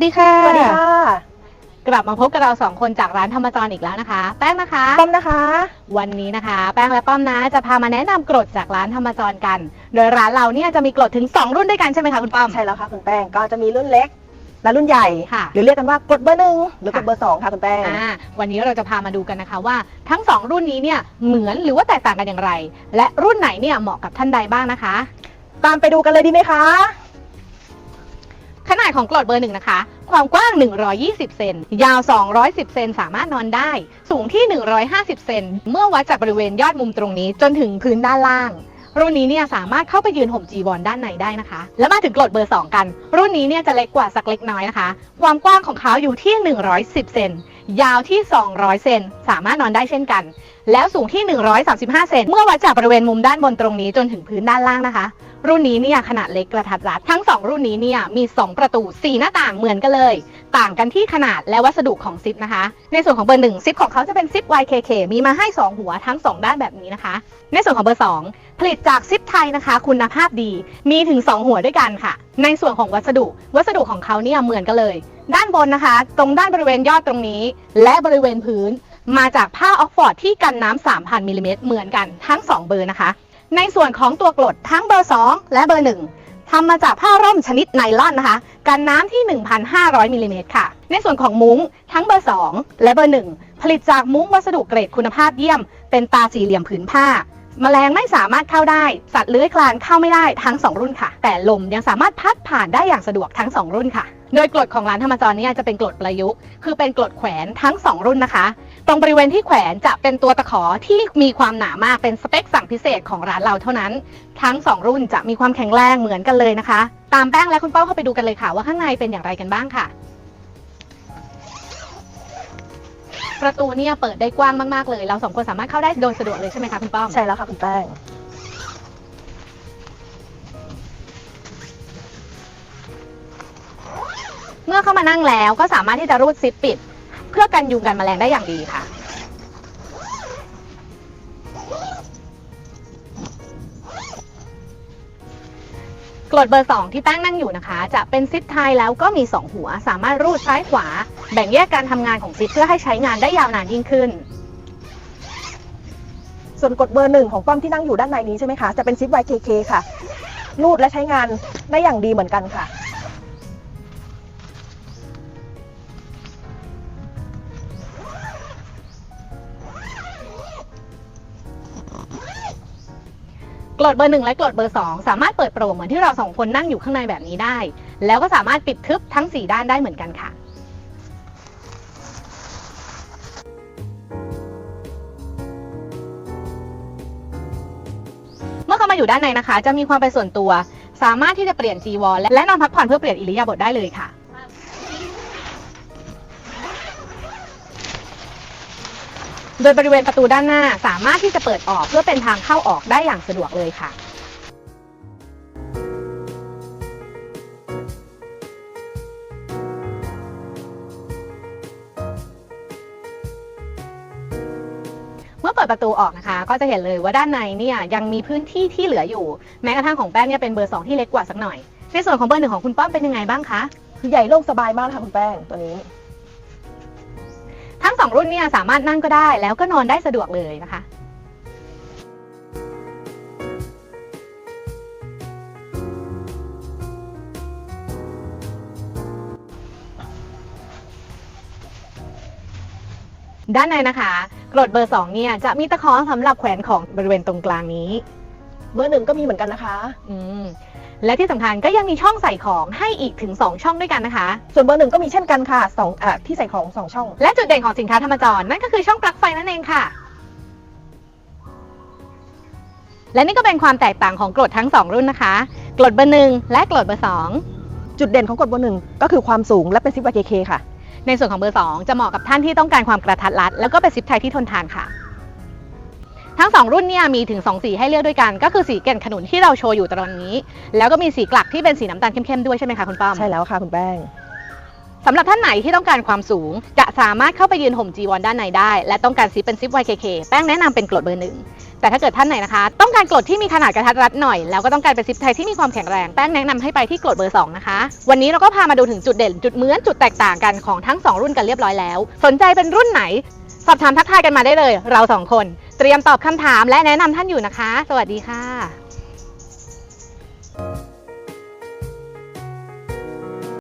สวัสดีค่ะสวัสดีค่ะ กลับมาพบกับเราสองคนจากร้านธรรมจรอีกแล้วนะคะ แป้งนะคะ ป้อมนะคะ วันนี้นะคะ แป้งและป้อมนะ จะพามาแนะนำกรดจากร้านธรรมจรกัน โดยร้านเราเนี่ยจะมีกรดถึง 2 รุ่นด้วยกันใช่ไหมคะคุณป้อม ใช่แล้วค่ะคุณแป้งก็จะมีรุ่นเล็กและรุ่นใหญ่ ค่ะหรือเรียกกันว่ากรดเบอร์หนึ่งหรือกรดค่ะ เบอร์สองค่ะคุณแป้ง อ่าวันนี้เราจะพามาดูกันนะคะว่าทั้ง 2 รุ่นนี้เนี่ยเหมือนหรือว่าแตกต่างกันอย่างไร และรุ่นไหนเนี่ยเหมาะกับท่านใดบ้างนะคะ ตามไปดูกันเลยดีไหมคะ ขนาดของกรดเบอร์หนึ่งนะคะ ความกว้าง 120 เซน ยาว 210 เซน สามารถนอนได้ สูงที่ 150 เซน เมื่อวัดจากบริเวณยอดมุมตรงนี้จนถึงพื้นด้านล่าง รุ่นนี้เนี่ยสามารถเข้าไปยืนห่มจีวรด้านในได้นะคะ แล้วมาถึงกรดเบอร์ 2 กัน รุ่นนี้เนี่ยจะเล็กกว่าสักเล็กน้อยนะคะ ความกว้างของเขาอยู่ที่ 110 เซน ยาวที่ 200 เซน สามารถนอนได้เช่นกัน แล้วสูงที่ 135 เซน เมื่อวัดจากบริเวณมุมด้านบนตรงนี้จนถึงพื้นด้านล่างนะคะ รุ่นนี้เนี่ยขนาดเล็กกระทัดรัดทั้ง 2 รุ่นนี้เนี่ยมี 2 ประตู 4 หน้าต่างเหมือนกันเลย ต่างกันที่ขนาดและวัสดุของซิปนะคะ ในส่วนของเบอร์หนึ่งซิปของเขาจะเป็นซิป YKK มีมาให้ 2 หัวทั้ง 2 ด้านแบบนี้นะคะ ในส่วนของเบอร์ 2 ผลิตจากซิปไทยนะคะ คุณภาพดีมีถึง 2 หัวด้วยกันค่ะ ในส่วนของวัสดุ วัสดุของเขาเนี่ยเหมือนกันเลย ด้านบนนะคะ ตรงด้านบริเวณยอดตรงนี้ และบริเวณพื้น มาจากผ้าออกฟอร์ดที่กันน้ำ3,000มิลลิเมตรเหมือนกันทั้ง 2 เบอร์นะคะ ในส่วนของตัวกรดทั้งเบอร์ 2 และเบอร์ 1ทำมาจากผ้าร่มชนิดไนลอนนะคะ กันน้ำที่ 1,500มิลลิเมตรค่ะ ในส่วนของมุ้งทั้งเบอร์ 2 และเบอร์ 1 ผลิตจากมุ้งวัสดุเกรดคุณภาพเยี่ยม เป็นตาสี่เหลี่ยมผืนผ้า แมลงไม่สามารถเข้าได้ สัตว์เลื้อยคลานเข้าไม่ได้ทั้ง 2 รุ่นค่ะ แต่ลมยังสามารถพัดผ่านได้อย่างสะดวกทั้ง 2 รุ่นค่ะ โดยกรดของร้านธรรมจรเนี่ยจะเป็นกรดประยุกต์ คือเป็นกรดแขวนทั้ง 2 รุ่นนะคะ ตรงบริเวณที่แขวนจะเป็นตัวตะขอที่มีความหนามากเป็นสเปคสั่งพิเศษของร้านเราเท่านั้น ทั้ง 2 รุ่นจะมีความแข็งแรงเหมือนกันเลยนะคะ ตามแป้งและคุณเป้าเข้าไปดูกันเลยค่ะ ว่าข้างในเป็นอย่างไรกันบ้างค่ะ ประตูเนี่ยเปิดได้กว้างมากๆเลย เราสองคนสามารถเข้าได้โดยสะดวกเลยใช่ไหมคะคุณป้อม ใช่แล้วค่ะคุณแป้ง เมื่อเข้ามานั่งแล้วก็สามารถที่จะรูดซิปปิด เพื่อกันยุงกันแมลงได้อย่างดีค่ะ กรดเบอร์ 2 ที่แป้งนั่งอยู่นะคะ จะเป็นซิปไทยแล้วก็มี 2 หัว สามารถรูดซ้ายขวา แบ่งแยกการทำงานของซิปเพื่อให้ใช้งานได้ยาวนานยิ่งขึ้นส่วนกดเบอร์หนึ่งของป้อมที่นั่งอยู่ด้านในนี้ใช่ไหมคะ จะเป็นซิป YKK ค่ะ รูดและใช้งานได้อย่างดีเหมือนกันค่ะ กรดเบอร์หนึ่งและกรดเบอร์สองสามารถเปิดโปร่งเหมือนที่เราสองคนนั่งอยู่ข้างในแบบนี้ได้ แล้วก็สามารถปิดทึบทั้ง 4 ด้านได้เหมือนกันค่ะเมื่อเข้ามาอยู่ด้านในนะคะ จะมีความเป็นส่วนตัว สามารถที่จะเปลี่ยนจีวรแลและนอนพักผ่อนเพื่อเปลี่ยนอิริยาบถได้เลยค่ะ โดยบริเวณประตูด้านหน้าสามารถที่จะเปิดออกเพื่อเป็นทางเข้าออกได้อย่างสะดวกเลยค่ะเมื่อเปิดประตูออกนะคะ ก็จะเห็นเลยว่าด้านในเนี่ยยังมีพื้นที่ที่เหลืออยู่ แม้กระทั่งของแป้งเนี่ยเป็นเบอร์สองที่เล็กกว่าสักหน่อย ในส่วนของเบอร์หนึ่งของคุณป้อมเป็นยังไงบ้างคะ คือใหญ่โล่งสบายมากค่ะคุณแป้งตัวนี้ ทั้งสองรุ่นเนี่ยสามารถนั่งก็ได้ แล้วก็นอนได้สะดวกเลยนะคะด้านในนะคะกรดเบอร์ 2 เนี่ยจะมีตะขอสำหรับแขวนของบริเวณตรงกลางนี้ เบอร์หนึ่งก็มีเหมือนกันนะคะ อืม และที่สำคัญก็ยังมีช่องใส่ของให้อีกถึง 2 ช่องด้วยกันนะคะ ส่วนเบอร์หนึ่งก็มีเช่นกันค่ะสองอะที่ใส่ของสองช่อง และจุดเด่นของสินค้าธรรมจรนั่นก็คือช่องปลั๊กไฟนั่นเองค่ะ และนี่ก็เป็นความแตกต่างของกรดทั้ง 2 รุ่นนะคะ กรดเบอร์หนึ่งและกรดเบอร์จุดเด่นของกรดเบอร์หนึ่งก็คือความสูงและเป็นซิป YKK ค่ะ2ในส่วนของเบอร์2จะเหมาะกับท่านที่ต้องการความกระทัดรัดแล้วก็เป็นซิปไทยที่ทนทานค่ะ ทั้ง 2 รุ่นเนี่ยมีถึง 2 สีให้เลือกด้วยกัน ก็คือสีแก่นขนุนที่เราโชว์อยู่ตอนนี้ แล้วก็มีสีกลักที่เป็นสีน้ำตาลเข้มๆด้วยใช่ไหมคะคุณป้อมใช่แล้วค่ะคุณแป้งสำหรับท่านไหนที่ต้องการความสูง จะสามารถเข้าไปยืนห่มจีวอนด้านในได้ และต้องการซิปเป็นซิป YKK แป้งแนะนำเป็นกรดเบอร์หนึ่งแต่ถ้าเกิดท่านไหนนะคะ ต้องการกรดที่มีขนาดกระทัดรัดหน่อย แล้วก็ต้องการเป็นซิปไทยที่มีความแข็งแรงแป้งแนะนำให้ไปที่กรดเบอร์ 2 นะคะ วันนี้เราก็พามาดูถึงจุดเด่น จุดเหมือนจุดแตกต่างกันของทั้ง 2 รุ่นกันเรียบร้อยแล้ว สนใจเป็นรุ่นไหน สอบถามทักทายกันมาได้เลย เรา 2 คน เตรียมตอบคำถามและแนะนำท่านอยู่นะคะ สวัสดีค่ะ